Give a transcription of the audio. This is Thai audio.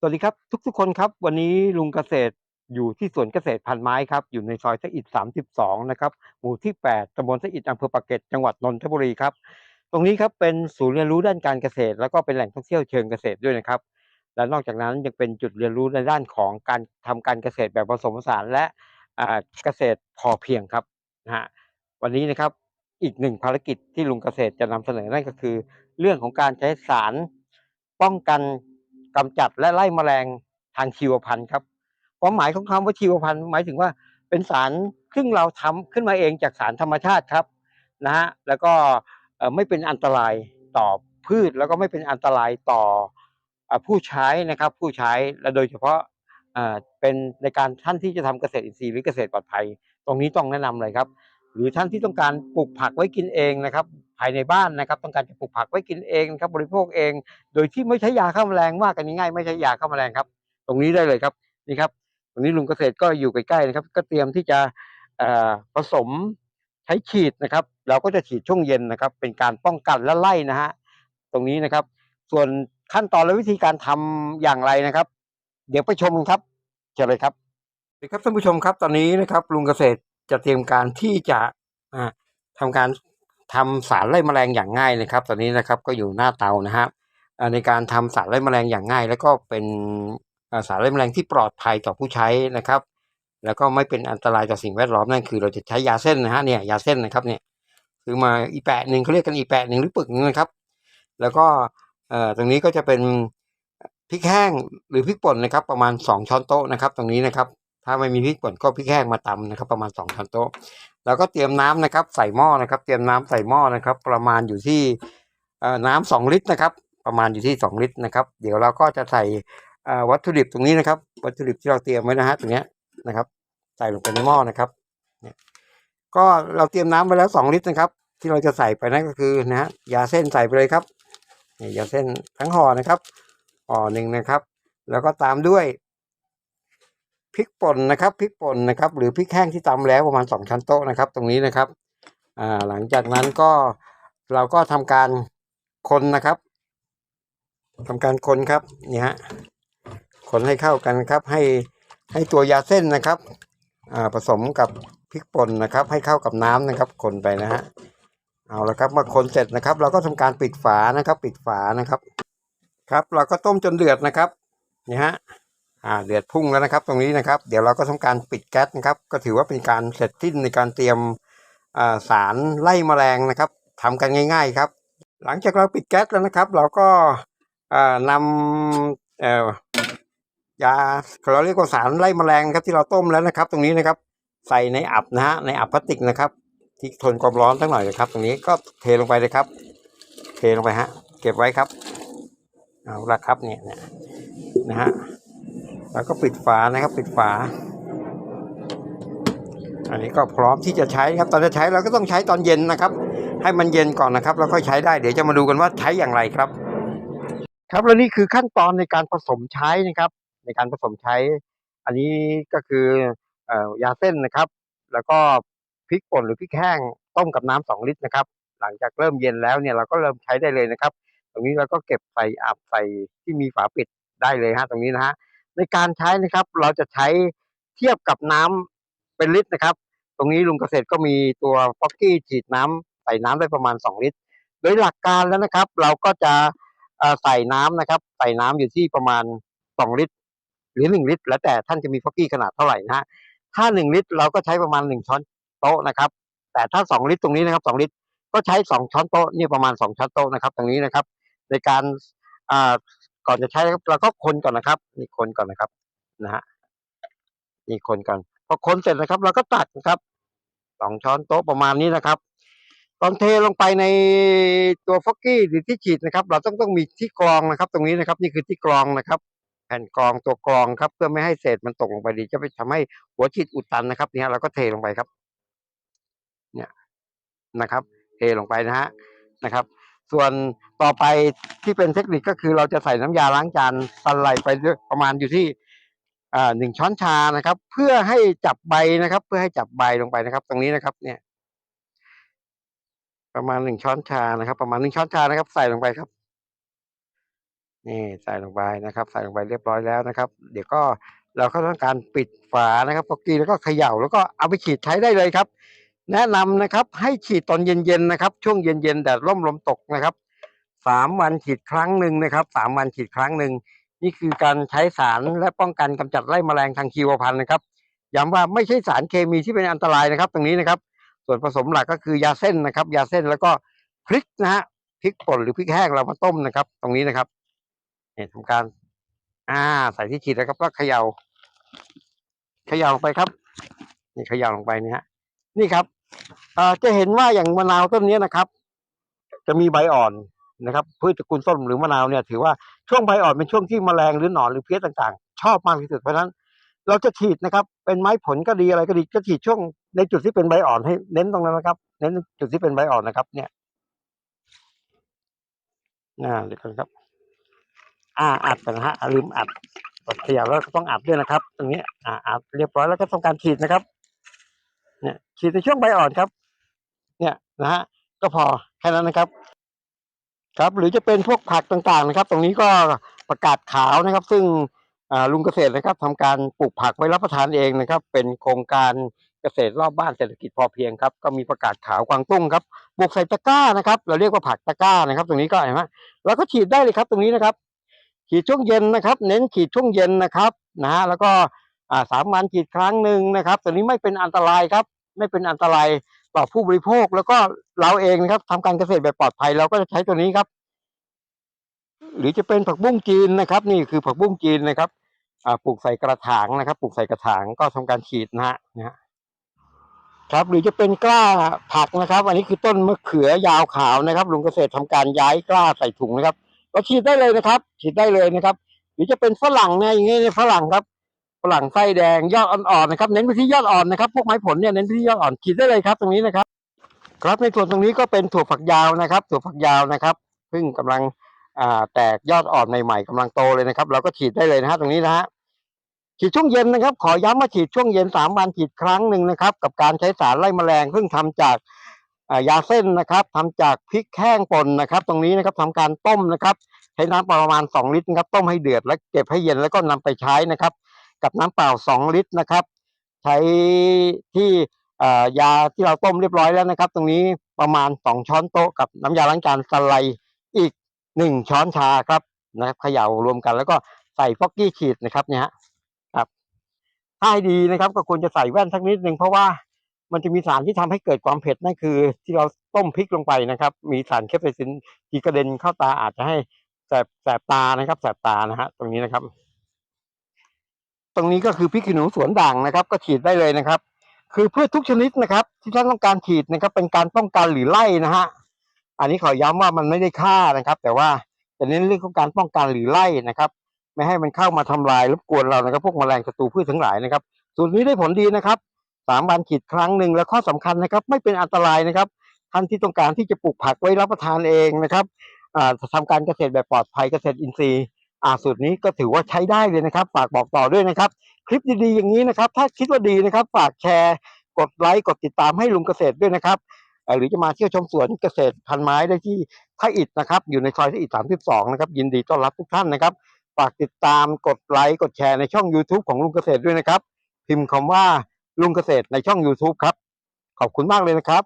สวัสดีครับทุกๆคนครับ วันนี้ลุงเกษตรอยู่ที่สวนเกษตรพันไม้ครับ อยู่ในซอยสะอิด32 นะครับ หมู่ที่ 8ตำบลสะอิดอำเภอปากเกร็ดจังหวัดนนทบุรีครับ ตรงนี้ครับเป็นศูนย์เรียนรู้ด้านการเกษตร แล้วก็เป็นแหล่งท่องเที่ยวเชิงเกษตรด้วยนะครับ และนอกจากนั้นยังเป็นจุดเรียนรู้ในด้านของการทำการเกษตรแบบผสมผสานและเกษตรพอเพียงครับนะฮะวันนี้นะครับอีกหนึ่งภารกิจที่ลุงเกษตรจะนำเสนอนั่นก็คือ เรื่องของการใช้สารป้องกัน กำจัดและไล่แมลงทางชีวพันธุ์ครับความหมายของคำว่าชีวพันธุ์หมายถึงว่าเป็นสารซึ่งเราทำขึ้นมาเองจากสารธรรมชาติครับนะฮะแล้วก็ไม่เป็นอันตรายต่อพืชแล้วก็ไม่เป็นอันตรายต่ออผู้ใช้นะครับ ผู้ใช้และโดยเฉพาะเป็นในการท่านที่จะทำเกษตรอินทรีย์หรือเกษตรปลอดภัย ตรงนี้ต้องแนะนำเลยครับ หรือท่านที่ต้องการปลูกผักไว้กินเองนะครับภายในบ้านนะครับ ต้องการจะปลูกผักไว้กินเองนะครับบริโภคเอง โดยที่ไม่ใช้ยาฆ่าแมลงว่ากันง่ายไม่ใช้ยาฆ่าแมลงครับ ตรงนี้ได้เลยครับนี่ครับตรงนี้ลุงเกษตรก็อยู่ใกล้ๆนะครับ ก็เตรียมที่จะผสมใช้ฉีดนะครับ เราก็จะฉีดช่วงเย็นนะครับ เป็นการป้องกันและไล่นะฮะตรงนี้นะครับ ส่วนขั้นตอนและวิธีการทำอย่างไรนะครับ เดี๋ยวไปชมกันครับเชิญเลยครับสวัสดีครับท่านผู้ชมครับตอนนี้นะครับลุงเกษตร จะเตรียมการที่จะอ่าทำการทำสารไล่แมลงอย่างง่ายนะครับ ตอนนี้นะครับก็อยู่หน้าเตานะฮะในการทำสารไล่แมลงอย่างง่าย แล้วก็เป็นสารไล่แมลงที่ปลอดภัยต่อผู้ใช้นะครับ แล้วก็ไม่เป็นอันตรายต่อสิ่งแวดล้อมนั่นคือ เราจะใช้ยาเส้นนะฮะเนี่ยยาเส้นนะครับเนี่ยคือมาอีแปะหนึ่งเขาเรียกกันอีแปะหนึ่งหรือปึกหนึงนะครับ แล้วก็ตรงนี้ก็จะเป็นพริกแห้งหรือพริกป่นนะครับ ประมาณสองช้อนโต๊ะนะครับ ตรงนี้นะครับ ถ้าไม่มีพริกป่นก็พริกแห้งมาตำนะครับ ประมาณสองช้อนโต๊ะ แล้วก็เตรียมน้ำนะครับ ใส่หม้อนะครับ เตรียมน้ำใส่หม้อนะครับ ประมาณอยู่ที่น้ำสองลิตรนะครับ ประมาณอยู่ที่สองลิตรนะครับ เดี๋ยวเราก็จะใส่วัตถุดิบตรงนี้นะครับ วัตถุดิบที่เราเตรียมไว้นะฮะตรงนี้นะครับ ใส่ลงไปในหม้อนะครับเนี่ยก็เราเตรียมน้ำไปแล้วสองลิตรนะครับ ที่เราจะใส่ไปนั่นก็คือนะฮะยาเส้นใส่ไปเลยครับเนี่ยยาเส้นทั้งห่อนะครับห่อหนึ่งนะครับ แล้วก็ตามด้วย พริกป่นนะครับพริกป่นนะครับ หรือพริกแห้งที่ตำแล้วประมาณสองช้นโต๊ะนะครับ ตรงนี้นะครับอ่าหลังจากนั้นก็เราก็ทำการคนนะครับทำการคนครับนี่ฮะคนให้เข้ากันครับ ให้ให้ตัวยาเส้นนะครับอ่าผสมกับพริกป่นนะครับ ให้เข้ากับน้ำนะครับ คนไปนะฮะเอาละครับเมื่อคนเสร็จนะครับ เราก็ทำการปิดฝานะครับ ปิดฝานะครับ ครับ เราก็ต้มจนเดือดนะครับนี่ฮะ อ่าเดือดพุ่งแล้วนะครับ ตรงนี้นะครับ เดี๋ยวเราก็ทำการปิดแก๊สนะครับ ก็ถือว่าเป็นการเสร็จสิ้นในการเตรียมสารไล่แมลงนะครับทำกันง่าย ๆครับ หลังจากเราปิดแก๊สแล้วนะครับ เราก็นำยาเราเรียกว่าสารไล่แมลงครับที่เราต้มแล้วนะครับ ตรงนี้นะครับ ใส่ในอับนะฮะในอับพลาสติกนะครับ ที่ทนความร้อนสักหน่อยนะครับ ตรงนี้ก็เทลงไปเลยครับ เทลงไปฮะ เก็บไว้ครับเอาละครับเนี่ยนะฮะ แล้วก็ปิดฝานะครับ ปิดฝา อันนี้ก็พร้อมที่จะใช้ครับ ตอนจะใช้เราก็ต้องใช้ตอนเย็นนะครับ ให้มันเย็นก่อนนะครับ แล้วค่อยใช้ได้ เดี๋ยวจะมาดูกันว่าใช้อย่างไรครับ ครับและนี่คือขั้นตอนในการผสมใช้นะครับ ในการผสมใช้ อันนี้ก็คืออ่อยาเส้นนะครับ แล้วก็พริกป่นหรือพริกแห้งต้มกับน้ำสองลิตรนะครับ หลังจากเริ่มเย็นแล้วเนี่ยเราก็เริ่มใช้ได้เลยนะครับ ตรงนี้เราก็เก็บใส่อับใส่ที่มีฝาปิดได้เลยฮะตรงนี้นะฮะ ในการใช้นะครับ เราจะใช้เทียบกับน้ำเป็นลิตรนะครับ ตรงนี้ลุงเกษตรก็มีตัวฟอกกี้ฉีดน้ำใส่น้ำได้ประมาณสองลิตร โดยหลักการแล้วนะครับ เราก็จะใส่น้ำนะครับ ใส่น้ำอยู่ที่ประมาณสองลิตร หรือหนึ่งลิตร แล้วแต่ท่านจะมีฟอกกี้ขนาดเท่าไหร่นะฮะถ้าหนึ่งลิตรเราก็ใช้ประมาณหนึ่งช้อนโต๊ะนะครับ แต่ถ้าสองลิตรตรงนี้นะครับสองลิตร ก็ใช้สองช้อนโต๊ะนี่ประมาณสองช้อนโต๊ะนะครับตรงนี้นะครับ ในการ ก่อนจะใช้นะครับเราก็คนก่อนนะครับนี่คนก่อนนะครับนะฮะนี่คนก่อนพอคนเสร็จนะครับ เราก็ตักนะครับสองช้อนโต๊ะประมาณนี้นะครับ ตอนเทลงไปในตัวฟอกกี้หรือที่ฉีดนะครับ เราต้องต้องมีที่กรองนะครับ ตรงนี้นะครับ นี่คือที่กรองนะครับ แผ่นกรองตัวกรองครับ เพื่อไม่ให้เศษมันตกลงไปดี จะไปทำให้หัวฉีดอุดตันนะครับเนี่ยเราก็เทลงไปครับ เนี่ยนะครับ เทลงไปนะฮะนะครับ ส่วนต่อไปที่เป็นเทคนิคก็คือเราจะใส่น้ำยาล้างจานสไลด์ไปประมาณอยู่ที่หนึ่งช้อนชานะครับ เพื่อให้จับใบนะครับ เพื่อให้จับใบลงไปนะครับ ตรงนี้นะครับ เนี่ย ประมาณหนึ่งช้อนชานะครับ ประมาณหนึ่งช้อนชานะครับ ใส่ลงไปครับ นี่ใส่ลงไปนะครับ ใส่ลงไปเรียบร้อยแล้วนะครับ เดี๋ยวก็เราก็ต้องการปิดฝานะครับพอกินแล้วก็เขย่าแล้วก็เอาไปฉีดใช้ได้เลยครับ แนะนำนะครับ ให้ฉีดตอนเย็นๆนะครับ ช่วงเย็นๆแดดร่มลมตกนะครับสามวันฉีดครั้งหนึ่งนะครับสามวันฉีดครั้งหนึ่งนี่คือการใช้สารและป้องกันกำจัดไล่แมลงทางชีวพันธุ์นะครับย้ำว่าไม่ใช่สารเคมีที่เป็นอันตรายนะครับ ตรงนี้นะครับ ส่วนผสมหลักก็คือยาเส้นนะครับ ยาเส้นแล้วก็พริกนะฮะพริกป่นหรือพริกแห้งเรามาต้มนะครับ ตรงนี้นะครับเนี่ยทำการ อ่า ใส่ที่ฉีดแล้วครับก็เขย่าเขย่าลงไปครับ นี่เขย่าลงไปนี่ฮะนี่ครับ จะเห็นว่าอย่างมะนาวต้นนี้นะครับ จะมีใบอ่อนนะครับพืชตระกูลส้มหรือมะนาวเนี่ยถือว่าช่วงใบอ่อนเป็นช่วงที่แมลงหรือหนอนหรือเพี้ยต่างๆ ชอบมากที่สุดเพราะฉะนั้น เราจะฉีดนะครับ เป็นไม้ผลก็ดีอะไรก็ดีก็ฉีดช่วงในจุดที่เป็นใบอ่อนให้เน้นตรงนั้นนะครับ เน้นจุดที่เป็นใบอ่อนนะครับ เนี่ยอ่าเดี๋ยวก่อนครับ อ่าอัดนะฮะอ่าลืมอัดกดเขย่าแล้วก็ต้องอัดด้วยนะครับ ตรงนี้อ่าอัดเรียบร้อยแล้วก็ทำการฉีดนะครับ เนี่ยฉีดในช่วงใบอ่อนครับ เนี่ยนะฮะก็พอแค่นั้นนะครับ ครับหรือจะเป็นพวกผักต่างๆนะครับ ตรงนี้ก็ประกาศขาวนะครับ ซึ่งลุงเกษตรนะครับทำการปลูกผักไว้รับประทานเองนะครับ เป็นโครงการเกษตรรอบบ้านเศรษฐกิจพอเพียงครับ ก็มีประกาศขาวกวางตุ้งครับปลูกใส่ตะกร้านะครับ เราเรียกว่าผักตะกร้านะครับ ตรงนี้ก็เห็นไหมแล้วก็ฉีดได้เลยครับ ตรงนี้นะครับ ฉีดช่วงเย็นนะครับ เน้นฉีดช่วงเย็นนะครับนะฮะแล้วก็ อ่าสามวันฉีดครั้งหนึ่งนะครับตัวนี้ไม่เป็นอันตรายครับ ไม่เป็นอันตรายต่อผู้บริโภคแล้วก็เราเองนะครับทำการเกษตรแบบปลอดภัยเราก็จะใช้ตัวนี้ครับ หรือจะเป็นผักบุ้งจีนนะครับ นี่คือผักบุ้งจีนนะครับอ่าปลูกใส่กระถางนะครับปลูกใส่กระถางก็ทำการฉีดนะฮะนะครับ หรือจะเป็นกล้าผักนะครับ อันนี้คือต้นมะเขือยาวขาวนะครับลุงเกษตรทำการย้ายกล้าใส่ถุงนะครับก็ฉีดได้เลยนะครับ ฉีดได้เลยนะครับ หรือจะเป็นฝรั่งเนี่ยอย่างเงี้ยฝรั่งครับ รั่งไส้แดงยอดอ่อนๆนะครับ เน้นไปที่ยอดอ่อนนะครับ พวกไม้ผลเนี่ยเน้นไปที่ยอดอ่อนฉีดได้เลยครับ ตรงนี้นะครับ ครับในส่วนตรงนี้ก็เป็นถั่วฝักยาวนะครับ ถั่วฝักยาวนะครับซึ่งกำลังอ่าแตกยอดอ่อนใหม่ๆกำลังโตเลยนะครับ เราก็ฉีดได้เลยนะฮะตรงนี้นะฮะฉีดช่วงเย็นนะครับ ขอย้ำว่าฉีดช่วงเย็นสามวันฉีดครั้งหนึ่งนะครับ กับการใช้สารไล่แมลงซึ่งทำจากยาเส้นนะครับทำจากพริกแห้งป่นนะครับ ตรงนี้นะครับทำการต้มนะครับ ใช้น้ำประมาณสองลิตรนะครับ ต้มให้เดือดแล้วเก็บให้เย็นแล้วก็นำไปใช้นะครับ กับน้ำเปล่าสองลิตรนะครับ ใช้ที่ยาที่เราต้มเรียบร้อยแล้วนะครับ ตรงนี้ประมาณสองช้อนโต๊ะกับน้ำยาล้างจานสไลด์อีกหนึ่งช้อนชาครับนะครับเขย่ารวมกันแล้วก็ใส่ฟอกกี้ฉีดนะครับเนี่ยฮะครับถ้าให้ดีนะครับ ก็ควรจะใส่แว่นสักนิดหนึ่งเพราะว่ามันจะมีสารที่ทำให้เกิดความเผ็ดนั่นคือ ที่เราต้มพริกลงไปนะครับ มีสารเคปไซซินที่กระเด็นเข้าตาอาจจะให้แสบแสบตานะครับ แสบตานะฮะตรงนี้นะครับ ตรงนี้ก็คือพริกขี้หนูสวนด่างนะครับ ก็ฉีดได้เลยนะครับ คือพืชทุกชนิดนะครับ ที่ท่านต้องการฉีดนะครับ เป็นการป้องกันหรือไล่นะฮะอันนี้ขอย้ำว่ามันไม่ได้ฆ่านะครับ แต่ว่าจะเน้นเรื่องของการป้องกันหรือไล่นะครับ ไม่ให้มันเข้ามาทำลายรบกวนเรานะครับ พวกแมลงศัตรูพืชทั้งหลายนะครับ สูตรนี้ได้ผลดีนะครับสามวันฉีดครั้งหนึ่งและข้อสำคัญนะครับ ไม่เป็นอันตรายนะครับท่านที่ต้องการที่จะปลูกผักไว้รับประทานเองนะครับอ่าทำการเกษตรแบบปลอดภัยเกษตรอินทรีย์ อ่าสูตรนี้ก็ถือว่าใช้ได้เลยนะครับ ฝากบอกต่อด้วยนะครับ คลิปดีๆอย่างนี้นะครับ ถ้าคิดว่าดีนะครับ ฝากแชร์ กดไลค์กดติดตามให้ลุงเกษตรด้วยนะครับหรือจะมาเที่ยวชมสวนเกษตรพันไม้ได้ที่ท่าอิฐนะครับ อยู่ในซอยท่าอิฐ32 นะครับ ยินดีต้อนรับทุกท่านนะครับ ฝากติดตามกดไลค์กดแชร์ในช่อง YouTube ของลุงเกษตรด้วยนะครับ พิมพ์คำว่าลุงเกษตรในช่อง YouTube ครับ ขอบคุณมากเลยนะครับ